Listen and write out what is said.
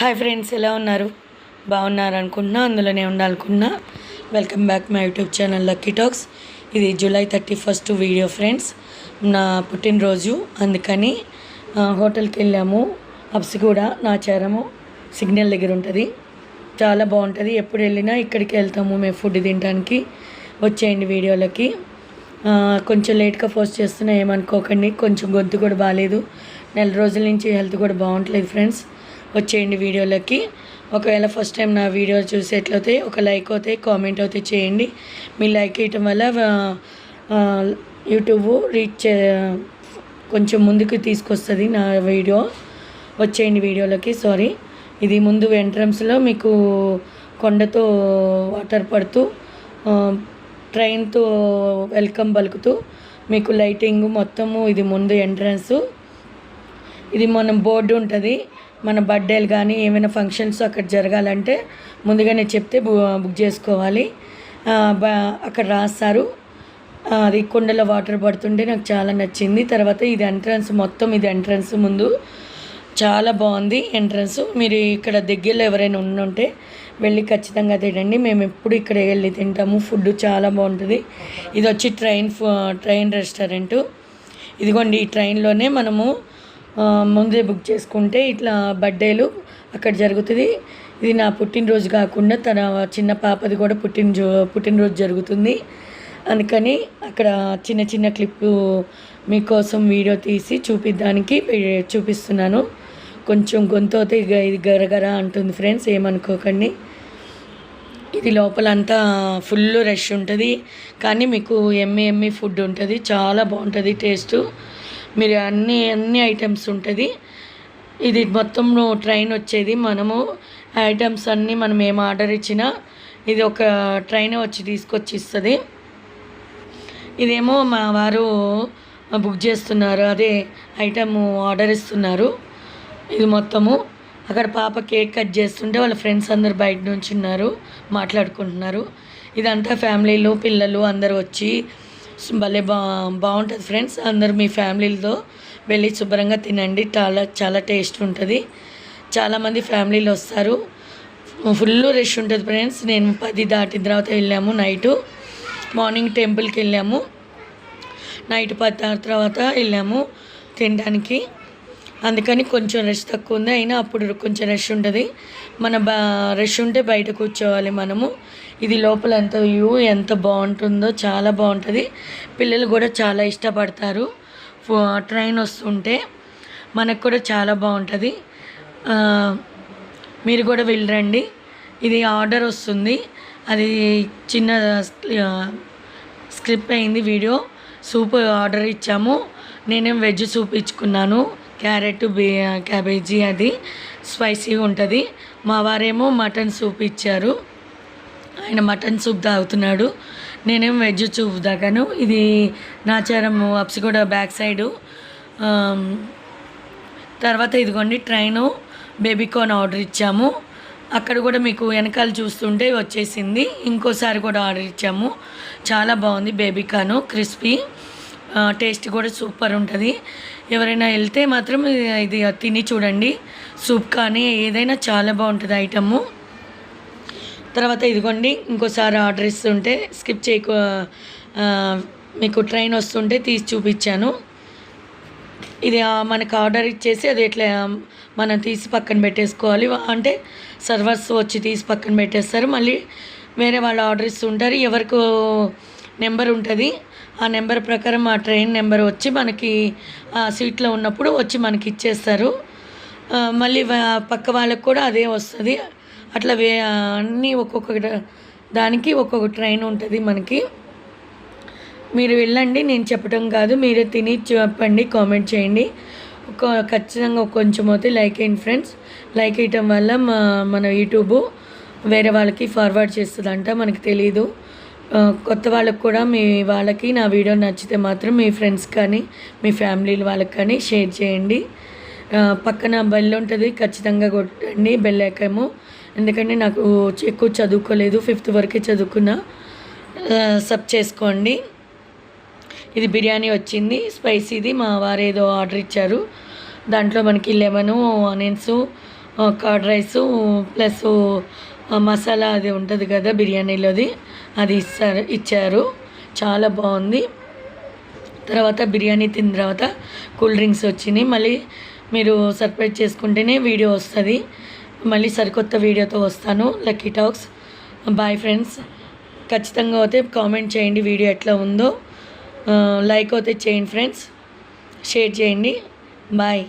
Hi friends ఎలా ఉన్నారు? బాగున్నారు అనుకున్నా అందులోనే ఉండాలనుకున్నా. Welcome back my YouTube channel lucky talks. ఇది July thirty first video friends. నా పుట్టినరోజు. అందుకని హోటల్కి వెళ్ళాము. అప్సి కూడా నా చేరము. సిగ్నల్ దగ్గర ఉంటుంది. చాలా బాగుంటుంది. ఎప్పుడు వెళ్ళినా ఇక్కడికి వెళ్తాము మేము ఫుడ్ తినడానికి. వచ్చేయండి వీడియోలకి. కొంచెం లేట్గా పోస్ట్ చేస్తున్నా ఏమనుకోకండి. కొంచెం గొంతు కూడా బాగాలేదు నెల రోజుల నుంచి హెల్త్ కూడా బాగుంటలేదు ఫ్రెండ్స్. వచ్చేయండి వీడియోలకి. ఒకవేళ ఫస్ట్ టైం నా వీడియో చూసేట్లయితే ఒక లైక్ అవుతాయి కామెంట్ అయితే చేయండి. మీ లైక్ ఇవ్వటం వల్ల యూట్యూబ్ రీచ్ కొంచెం ముందుకు తీసుకొస్తుంది నా వీడియో. వచ్చేయండి వీడియోలకి సారీ ఇది ముందు ఎంట్రన్స్లో మీకు కొండతో వాటర్ పడుతూ ట్రైన్తో వెల్కమ్ పలుకుతూ మీకు లైటింగ్ మొత్తము ఇది ముందు ఎంట్రన్స్ ఇది మనం బోర్డు ఉంటుంది. మన బర్త్డేలు కానీ ఏమైనా ఫంక్షన్స్ అక్కడ జరగాలంటే ముందుగానే చెప్తే బు- బుక్ చేసుకోవాలి. బ- అక్కడ రాస్తారు. అది కొండలో వాటర్ పడుతుంటే నాకు చాలా నచ్చింది. తర్వాత ఇది ఎంట్రన్స్ మొత్తం ఇది ఎంట్రన్స్ ముందు చాలా బాగుంది ఎంట్రన్స్ మీరు ఇక్కడ దగ్గరలో ఎవరైనా ఉండుంటే వెళ్ళి ఖచ్చితంగా తినండి. మేము ఎప్పుడు ఇక్కడ వెళ్ళి తింటాము. ఫుడ్ చాలా బాగుంటుంది. ఇది వచ్చి ట్రైన్ ఫు- ట్రైన్ రెస్టారెంటు ఇదిగోండి ఈ ట్రైన్లోనే మనము ముందే బుక్ చేసుకుంటే ఇట్లా బర్త్డేలు అక్కడ జరుగుతుంది. ఇది నా పుట్టినరోజు కాకుండా తన చిన్న పాపది కూడా పుట్టినరో పుట్టినరోజు జరుగుతుంది. అందుకని అక్కడ చిన్న చిన్న క్లిప్పు మీకోసం వీడియో తీసి చూపిద్దానికి చూపిస్తున్నాను. కొంచెం గొంతు అయితే ఇది గరగర అంటుంది ఫ్రెండ్స్ ఏమనుకోకండి. ఇది లోపలంతా ఫుల్ రష్ ఉంటుంది. కానీ మీకు ఎమ్మి ఎమ్మి ఫుడ్ ఉంటుంది చాలా బాగుంటుంది టేస్ట్. మీరు అన్ని అన్ని ఐటమ్స్ ఉంటుంది. ఇది మొత్తం ట్రైన్ వచ్చేది. మనము ఐటమ్స్ అన్నీ మనం ఏం ఆర్డర్ ఇచ్చినా ఇది ఒక ట్రైన్ వచ్చి తీసుకొచ్చి ఇస్తుంది ఇదేమో మా వారు బుక్ చేస్తున్నారు. అదే ఐటమ్ ఆర్డర్ ఇస్తున్నారు. ఇది మొత్తము. అక్కడ పాప కేక్ కట్ చేస్తుంటే వాళ్ళ ఫ్రెండ్స్ అందరు బయట నుంచి ఉన్నారు మాట్లాడుకుంటున్నారు. ఇదంతా ఫ్యామిలీలు పిల్లలు అందరూ వచ్చి భలే బా బాగుంటుంది ఫ్రెండ్స్. అందరు మీ ఫ్యామిలీలతో వెళ్ళి శుభ్రంగా తినండి. చాలా చాలా టేస్ట్ ఉంటుంది. చాలామంది ఫ్యామిలీలు వస్తారు. ఫుల్ రష్ ఉంటుంది ఫ్రెండ్స్. నేను పది దాటిన తర్వాత వెళ్ళాము నైటు. మార్నింగ్ టెంపుల్కి వెళ్ళాము. నైట్ పది తర్వాత వెళ్ళాము తినడానికి. అందుకని కొంచెం రష్ తక్కువ ఉంది. అయినా అప్పుడు కొంచెం రష్ ఉంటుంది. మన బా రష్ ఉంటే బయట కూర్చోవాలి మనము. ఇది లోపల ఎంత వ్యూ ఎంత బాగుంటుందో చాలా బాగుంటుంది. పిల్లలు కూడా చాలా ఇష్టపడతారు. ట్రైన్ వస్తుంటే మనకు కూడా చాలా బాగుంటుంది. మీరు కూడా వెళ్ళరండి. ఇది ఆర్డర్ వస్తుంది. అది చిన్న స్క్రిప్ స్క్రిప్ట్ అయింది వీడియో. సూప్ ఆర్డర్ ఇచ్చాము. నేనేం వెజ్ సూప్ ఇచ్చుకున్నాను. క్యారెట్ బీ క్యాబేజీ అది స్పైసీగా ఉంటుంది. మా వారేమో మటన్ సూప్ ఇచ్చారు. ఆయన మటన్ సూప్ తాగుతున్నాడు. నేనేం వెజ్ సూప్ తాగాను. ఇది నాచారం అప్సిగూడ బ్యాక్ సైడు. తర్వాత ఇదిగోండి ట్రైను బేబీకాన్ ఆర్డర్ ఇచ్చాము. అక్కడ కూడా మీకు వెనకాల చూస్తుంటే వచ్చేసింది. ఇంకోసారి కూడా ఆర్డర్ ఇచ్చాము. చాలా బాగుంది బేబీకాను క్రిస్పీ. టేస్ట్ కూడా సూపర్ ఉంటుంది. ఎవరైనా వెళ్తే మాత్రం ఇది తిని చూడండి. సూప్ కానీ ఏదైనా చాలా బాగుంటుంది ఐటము. తర్వాత ఇదిగోండి ఇంకోసారి ఆర్డర్ ఇస్తుంటే స్కిప్ చేయకు మీకు ట్రైన్ వస్తుంటే తీసి చూపించాను. ఇది మనకు ఆర్డర్ ఇచ్చేసి అది ఎట్లా మనం తీసి పక్కన పెట్టేసుకోవాలి. అంటే సర్వర్స్ వచ్చి తీసి పక్కన పెట్టేస్తారు. మళ్ళీ వేరే వాళ్ళు ఆర్డర్ ఇస్తుంటారు. ఎవరికి నెంబర్ ఉంటుంది. ఆ నెంబర్ ప్రకారం ఆ ట్రైన్ నెంబర్ వచ్చి మనకి ఆ సీట్లో ఉన్నప్పుడు వచ్చి మనకి ఇచ్చేస్తారు. మళ్ళీ పక్క వాళ్ళకి కూడా అదే వస్తుంది. అట్లా వే అన్నీ ఒక్కొక్క దానికి ఒక్కొక్క ట్రైన్ ఉంటుంది మనకి. మీరు వెళ్ళండి నేను చెప్పడం కాదు. మీరే తిని చెప్పండి కామెంట్ చేయండి. ఒక ఖచ్చితంగా కొంచెం అయితే లైక్ అయ్యింది ఫ్రెండ్స్. లైక్ వేయటం వల్ల మా మన యూట్యూబ్ వేరే వాళ్ళకి ఫార్వర్డ్ చేస్తుందంట మనకి తెలియదు కొత్త వాళ్ళకు కూడా మీ వాళ్ళకి నా వీడియో నచ్చితే మాత్రం మీ ఫ్రెండ్స్ కానీ మీ ఫ్యామిలీ వాళ్ళకి కానీ షేర్ చేయండి. పక్కన బెల్ ఉంటుంది ఖచ్చితంగా కొట్టండి బెల్ ఎక్కము ఎందుకంటే నాకు ఎక్కువ చదువుకోలేదు ఫిఫ్త్ వరకే చదువుకున్నా. సబ్ చేసుకోండి. ఇది బిర్యానీ వచ్చింది స్పైసీది మా వారు ఏదో ఆర్డర్ ఇచ్చారు. దాంట్లో మనకి lemon onions curd rice plus masala అది ఉంటుంది కదా బిర్యానీలోది అది ఇస్తారు ఇచ్చారు. చాలా బాగుంది. తర్వాత బిర్యానీ తిన్న తర్వాత కూల్ డ్రింక్స్ వచ్చినాయి. మళ్ళీ మీరు సర్ప్రైజ్ చేసుకుంటేనే వీడియో వస్తుంది. మళ్ళీ సరికొత్త వీడియోతో వస్తాను. Lucky talks. Bye friends. ఖచ్చితంగా అయితే కామెంట్ చేయండి వీడియో ఎట్లా ఉందో. లైక్ అయితే చేయండి ఫ్రెండ్స్. షేర్ చేయండి. బాయ్.